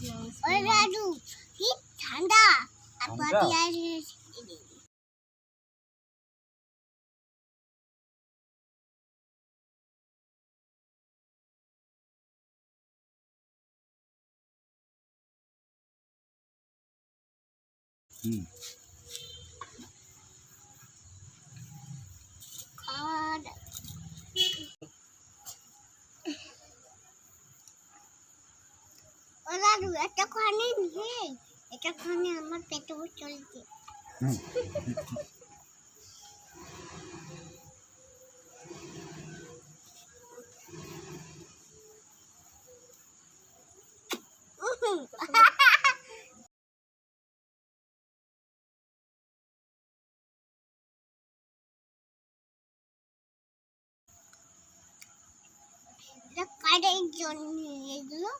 我抓住你长的，阿伯的还是？嗯。ও দাদু একটা খানে নেই এটা খানে আমার পেটে চলছে। কারের জন্য এগুলো?